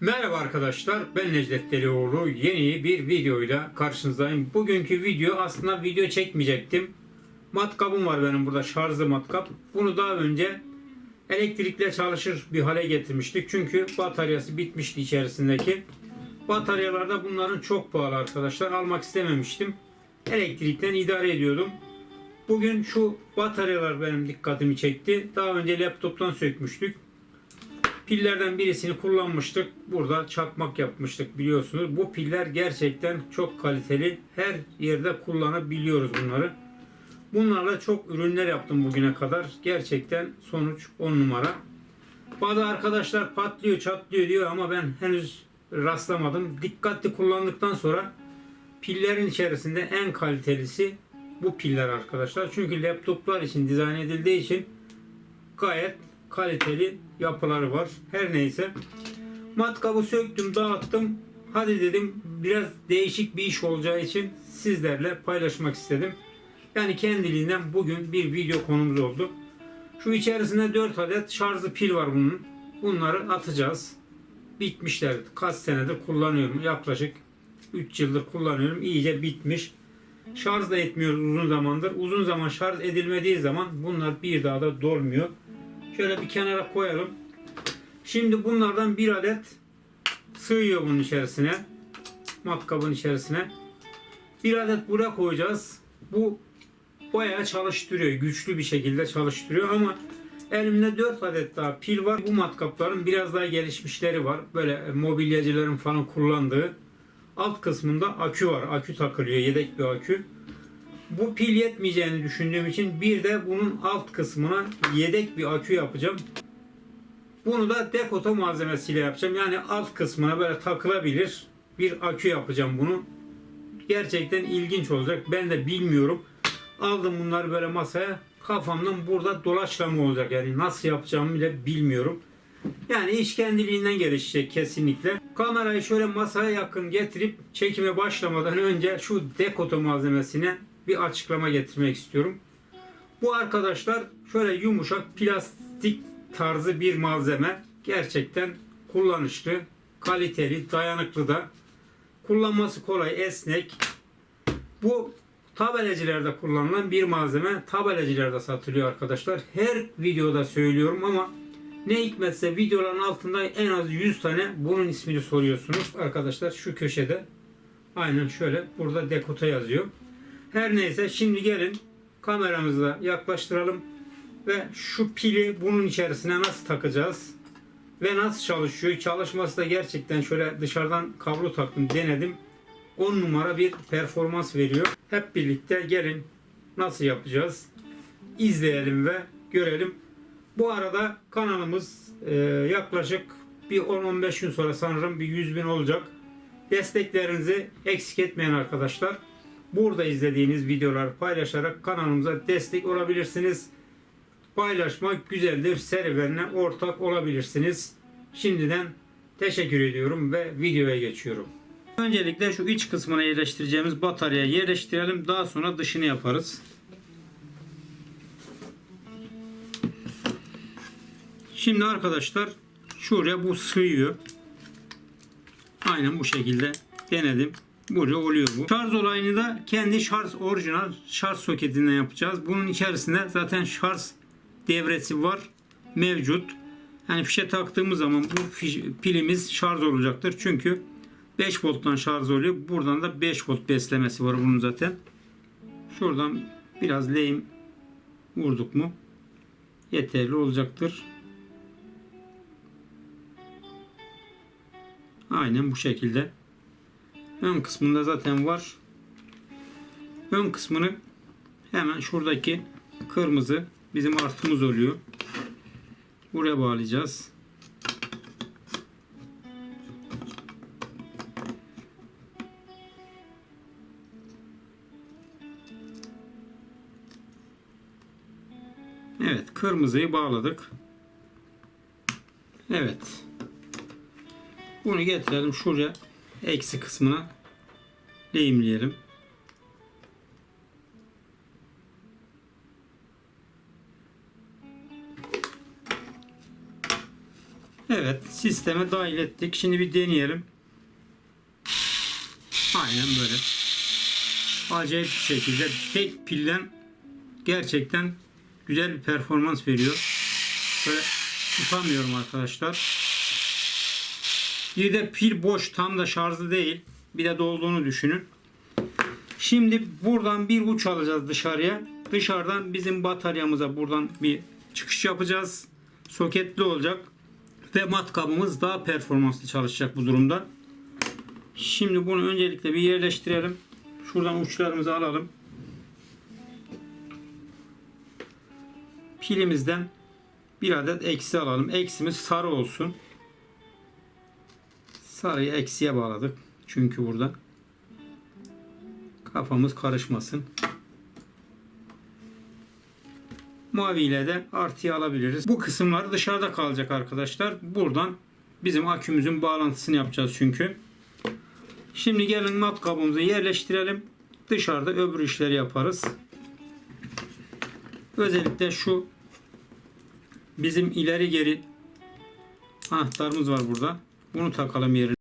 Merhaba arkadaşlar, ben Necdet Delioğlu. Yeni bir videoyla karşınızdayım. Bugünkü video aslında video çekmeyecektim. Matkabım var benim burada, şarjlı matkap. Bunu daha önce elektrikle çalışır bir hale getirmiştik. Çünkü bataryası bitmişti içerisindeki. Bataryalarda bunların çok pahalı arkadaşlar. Almak istememiştim. Elektrikten idare ediyordum. Bugün şu bataryalar benim dikkatimi çekti. Daha önce laptoptan sökmüştük. Pillerden birisini kullanmıştık. Burada çakmak yapmıştık biliyorsunuz. Bu piller gerçekten çok kaliteli. Her yerde kullanabiliyoruz bunları. Bunlarla çok ürünler yaptım bugüne kadar. Gerçekten sonuç 10 numara. Bazı arkadaşlar patlıyor çatlıyor diyor ama ben henüz rastlamadım. Dikkatli kullandıktan sonra pillerin içerisinde en kalitelisi bu piller arkadaşlar. Çünkü laptoplar için dizayn edildiği için gayet kaliteli yapıları var. Her neyse. Matkabı söktüm, dağıttım. Hadi dedim biraz değişik bir iş olacağı için sizlerle paylaşmak istedim. Yani kendiliğinden bugün bir video konumuz oldu. Şu içerisinde 4 adet şarjlı pil var bunun. Bunları atacağız. Bitmişler. Kaç senedir kullanıyorum. Yaklaşık 3 yıldır kullanıyorum. İyice bitmiş. Şarj da etmiyoruz uzun zamandır. Uzun zaman şarj edilmediği zaman bunlar bir daha da dolmuyor. Şöyle bir kenara koyalım. Şimdi bunlardan bir adet sığıyor bunun içerisine. Matkabın içerisine. Bir adet buraya koyacağız. Bu bayağı çalıştırıyor. Güçlü bir şekilde çalıştırıyor ama elimde 4 adet daha pil var. Bu matkapların biraz daha gelişmişleri var. Böyle mobilyacıların falan kullandığı. Alt kısmında akü var. Akü takılıyor. Yedek bir akü. Bu pil yetmeyeceğini düşündüğüm için bir de bunun alt kısmına yedek bir akü yapacağım. Bunu da dekoto malzemesiyle yapacağım. Yani alt kısmına böyle takılabilir bir akü yapacağım bunu. Gerçekten ilginç olacak. Ben de bilmiyorum. Aldım bunları böyle masaya. Kafamdan burada dolaşlama olacak. Yani nasıl yapacağımı bile bilmiyorum. Yani iş kendiliğinden gelişecek kesinlikle. Kamerayı şöyle masaya yakın getirip çekime başlamadan önce şu dekoto malzemesine bir açıklama getirmek istiyorum. Bu arkadaşlar şöyle yumuşak plastik tarzı bir malzeme. Gerçekten kullanışlı, kaliteli, dayanıklı da. Kullanması kolay, esnek. Bu tabelacılarda kullanılan bir malzeme. Tabelacılarda satılıyor arkadaşlar. Her videoda söylüyorum ama ne hikmetse videoların altında en az 100 tane bunun ismini soruyorsunuz. Arkadaşlar şu köşede aynen şöyle burada dekota yazıyor. Her neyse şimdi gelin kameramızla yaklaştıralım ve şu pili bunun içerisine nasıl takacağız ve nasıl çalışıyor. Çalışması da gerçekten şöyle dışarıdan kablo taktım denedim. 10 numara bir performans veriyor. Hep birlikte gelin nasıl yapacağız izleyelim ve görelim. Bu arada kanalımız e, yaklaşık bir 10-15 gün sonra sanırım bir 100 bin olacak. Desteklerinizi eksik etmeyin arkadaşlar. Burada izlediğiniz videoları paylaşarak kanalımıza destek olabilirsiniz. Paylaşmak güzeldir. Serüvenine ortak olabilirsiniz. Şimdiden teşekkür ediyorum ve videoya geçiyorum. Öncelikle şu iç kısmına yerleştireceğimiz bataryayı yerleştirelim. Daha sonra dışını yaparız. Şimdi arkadaşlar şuraya bu sığıyor. Aynen bu şekilde denedim. Buraya oluyor bu. Şarj olayını da kendi şarj orijinal şarj soketinden yapacağız. Bunun içerisinde zaten şarj devresi var. Mevcut. Yani fişe taktığımız zaman bu fiş- pilimiz şarj olacaktır. Çünkü 5 volttan şarj oluyor. Buradan da 5 volt beslemesi var bunun zaten. Şuradan biraz lehim vurduk mu yeterli olacaktır. Aynen bu şekilde. Ön kısmında zaten var. Ön kısmını hemen şuradaki kırmızı bizim artımız oluyor. Buraya bağlayacağız. Evet, kırmızıyı bağladık. Evet. Bunu getirelim şuraya eksi kısmına lehimleyelim. Evet sisteme dahil ettik. Şimdi bir deneyelim. Aynen böyle. Acayip bir şekilde tek pillen gerçekten güzel bir performans veriyor. Böyle tutamıyorum arkadaşlar. Bir de pil boş tam da şarjlı değil. Bir de dolduğunu düşünün. Şimdi buradan bir uç alacağız dışarıya. Dışarıdan bizim bataryamıza buradan bir çıkış yapacağız. Soketli olacak. Ve matkabımız daha performanslı çalışacak bu durumda. Şimdi bunu öncelikle bir yerleştirelim. Şuradan uçlarımızı alalım. Pilimizden bir adet eksi alalım. Eksimiz sarı olsun. Sarıyı eksiye bağladık. Çünkü burada kafamız karışmasın. Mavi ile de artıya alabiliriz. Bu kısımlar dışarıda kalacak arkadaşlar. Buradan bizim akümüzün bağlantısını yapacağız çünkü. Şimdi gelin matkabımızı yerleştirelim. Dışarıda öbür işleri yaparız. Özellikle şu bizim ileri geri anahtarımız var burada. Bunu takalım yerine.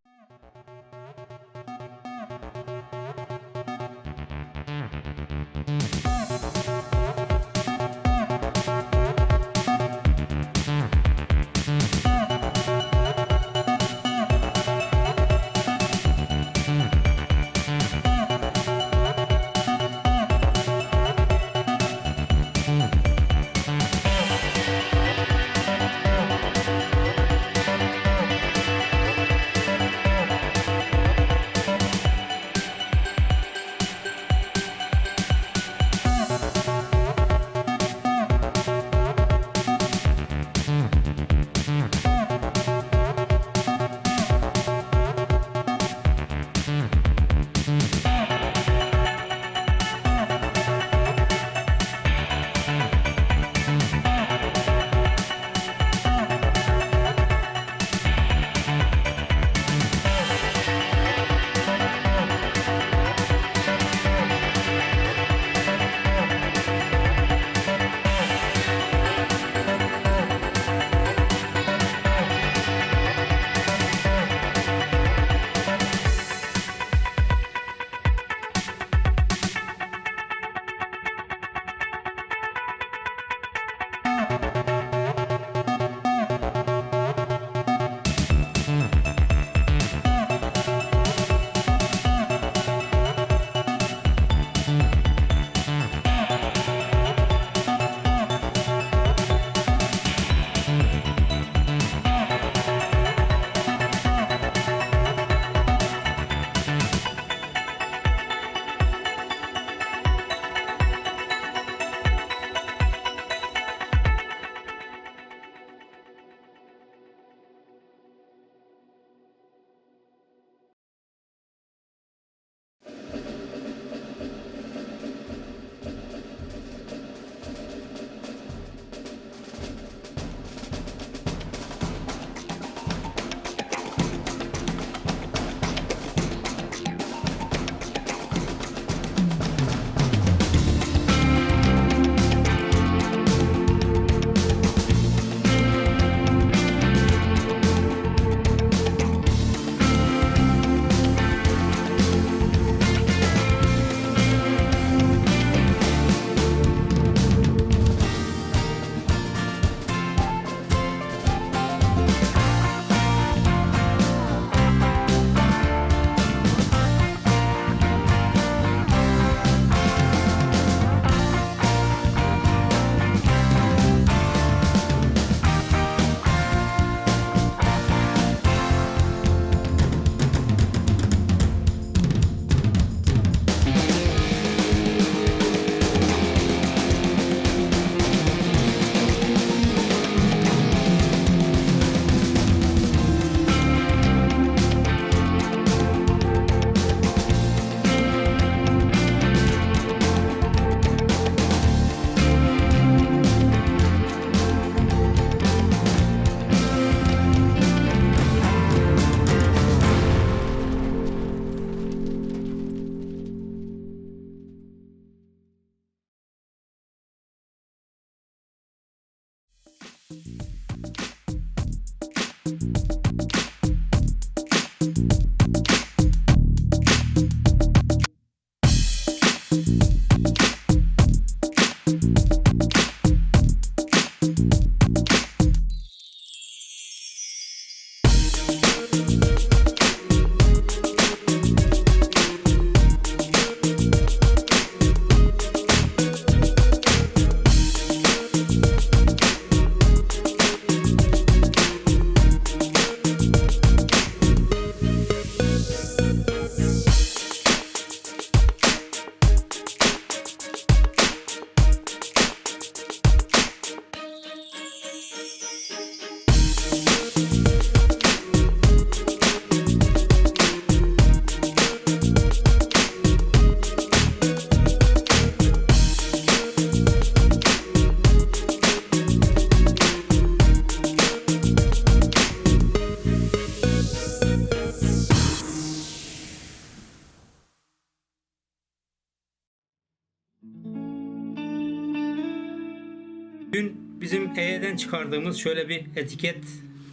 çıkardığımız şöyle bir etiket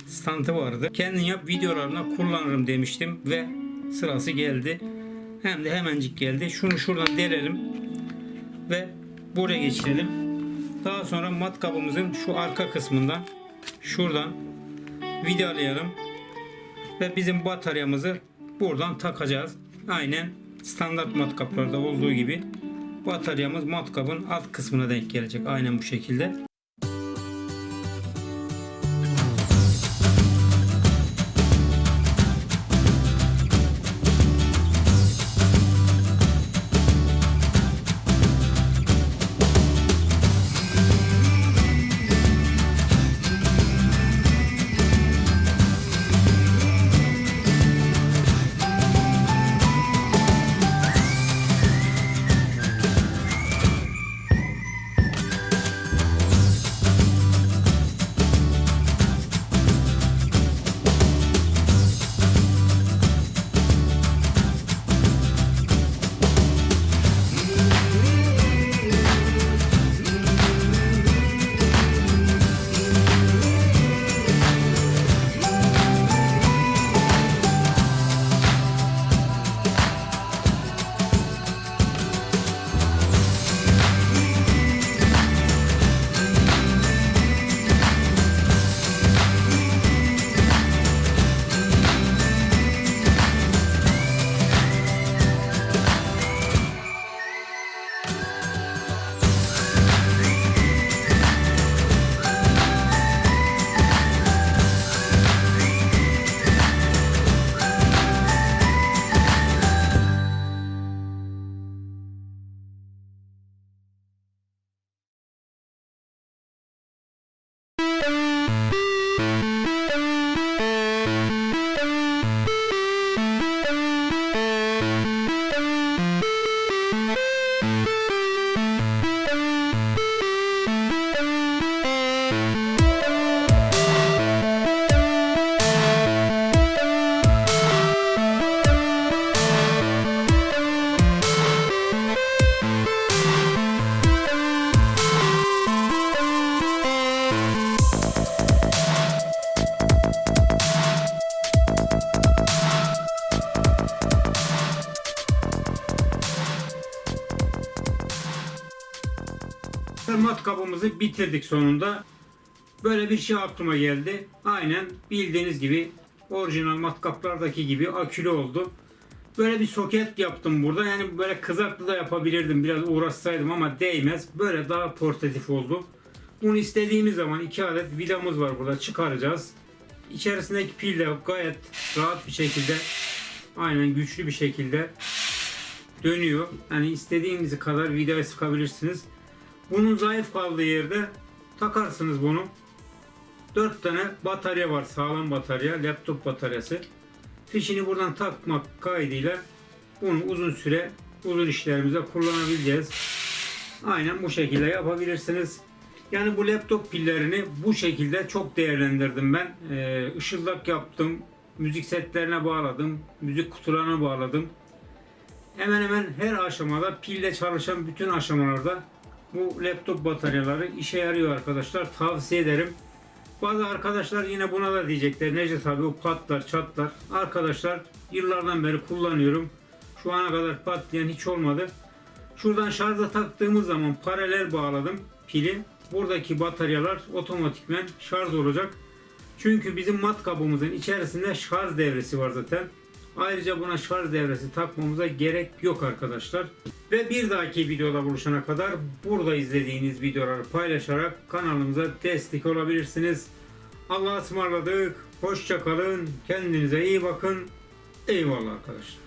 standı vardı. Kendin yap videolarına kullanırım demiştim ve sırası geldi. Hem de hemencik geldi. Şunu şuradan delelim ve buraya geçirelim. Daha sonra matkabımızın şu arka kısmından şuradan vidalayalım ve bizim bataryamızı buradan takacağız. Aynen standart matkaplarda olduğu gibi bataryamız matkabın alt kısmına denk gelecek. Aynen bu şekilde. Matkabımızı bitirdik sonunda. Böyle bir şey aklıma geldi. Aynen bildiğiniz gibi orijinal matkaplardaki gibi akülü oldu. Böyle bir soket yaptım burada. Yani böyle kızaklı da yapabilirdim. Biraz uğraşsaydım ama değmez. Böyle daha portatif oldu. Bunu istediğimiz zaman iki adet vidamız var burada. Çıkaracağız. İçerisindeki pil de gayet rahat bir şekilde aynen güçlü bir şekilde dönüyor. Yani istediğiniz kadar vidayı sıkabilirsiniz. Bunun zayıf kaldığı yerde takarsınız bunu. 4 tane batarya var. Sağlam batarya. Laptop bataryası. Fişini buradan takmak kaydıyla bunu uzun süre uzun işlerimizde kullanabileceğiz. Aynen bu şekilde yapabilirsiniz. Yani bu laptop pillerini bu şekilde çok değerlendirdim ben. Ee, ışıldak yaptım. Müzik setlerine bağladım. Müzik kutularına bağladım. Hemen hemen her aşamada pille çalışan bütün aşamalarda bu laptop bataryaları işe yarıyor arkadaşlar. Tavsiye ederim. Bazı arkadaşlar yine buna da diyecekler. Necdet abi o patlar çatlar. Arkadaşlar yıllardan beri kullanıyorum. Şu ana kadar patlayan hiç olmadı. Şuradan şarja taktığımız zaman paralel bağladım pili. Buradaki bataryalar otomatikmen şarj olacak. Çünkü bizim matkabımızın içerisinde şarj devresi var zaten. Ayrıca buna şarj devresi takmamıza gerek yok arkadaşlar. Ve bir dahaki videoda buluşana kadar burada izlediğiniz videoları paylaşarak kanalımıza destek olabilirsiniz. Allah'a ısmarladık. Hoşçakalın. Kendinize iyi bakın. Eyvallah arkadaşlar.